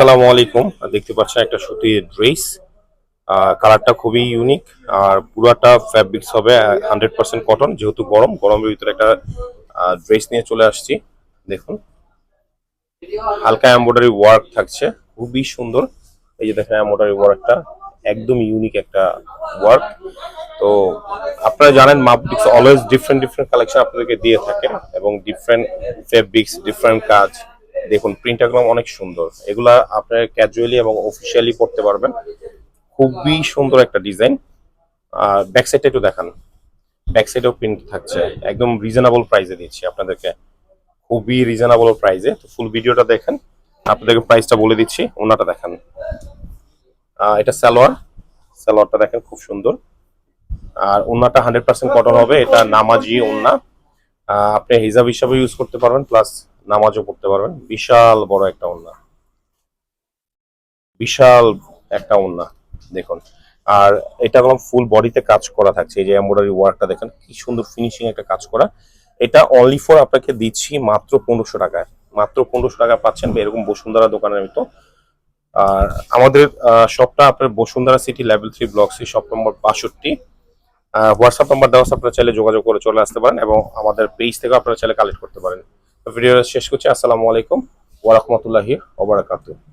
আসসালামু আলাইকুম। দেখতে পাচ্ছেন একটা সুতির ড্রেস কালারটা খুবই ইউনিক আর পুরাটা ফ্যাব্রিক্স হবে হান্ড্রেড পার্সেন্ট কটন যেহেতু গরম, গরমের ভিতরে একটা ড্রেস নিয়ে চলে আসছি। দেখুন। হালকা এম্ব্রয়ডারি ওয়ার্ক থাকছে, খুবই সুন্দর। এই যে দেখেন এম্ব্রয়ডারি ওয়ার্কটা একদম ইউনিক একটা ওয়ার্ক তো আপনারা জানেন মাপডিক্স অলওয়েজ ডিফারেন্ট ডিফারেন্ট কালেকশন আপনাদেরকে দিয়ে থাকে এবং ডিফারেন্ট ফেব্রিক্স ডিফারেন্ট কাজ। দেখুন প্রিন্টারগুলো অনেক সুন্দর। এগুলা আপনার ক্যাজুয়ালি এবং অফিসিয়ালি পড়তে পারবেন। খুবই সুন্দর একটা ডিজাইন আর ব্যাক সাইডটা একটু দেখান। ব্যাক সাইডেও প্রিন্ট থাকছে। একদম রিজনেবল প্রাইসে দিচ্ছি আপনাদেরকে। খুবই রিজনেবল প্রাইসে তো ফুল ভিডিওটা দেখেন। আপনাদেরকে প্রাইসটা বলে দিচ্ছি। ওনাটা দেখান। এটা সালোয়ার। সালোয়ারটা দেখেন খুব সুন্দর। আর ওনাটা হান্ড্রেড পার্সেন্ট কটন হবে। এটা নামাজি আহ, আপনি হিজাব হিসাবে ইউজ করতে পারবেন। প্লাস নামাজও পড়তে পারবেন। বিশাল বড় একটা ওন্না বিশাল একটা ওন্না দেখুন। আর এটা একদম ফুল বডিতে কাজ করা থাকছে। এই যে এমব্রয়ডারি ওয়ার্কটা দেখেন, কি সুন্দর ফিনিশিং একটা কাজ করা। এটা অনলি ফর আপনাকে দিচ্ছি মাত্র পনেরোশো টাকায়। মাত্র পনেরোশো টাকা পাচ্ছেন এরকম বসুন্ধরা দোকানের মতো। আর আমাদের শপটা আপনার Bashundhara city level three block C shop নম্বর বাষট্টি। হোয়াটসঅ্যাপ নাম্বার দেওয়া আপনারা চাইলে যোগাযোগ করে চলে আসতে পারেন এবং আমাদের পেজ থেকেও আপনারা চাইলে কালেক্ট করতে পারেন। ভিডিও শেষ করছি। আসসালামু আলাইকুম ওয়া রাহমাতুল্লাহি ওয়া বারাকাতুহু।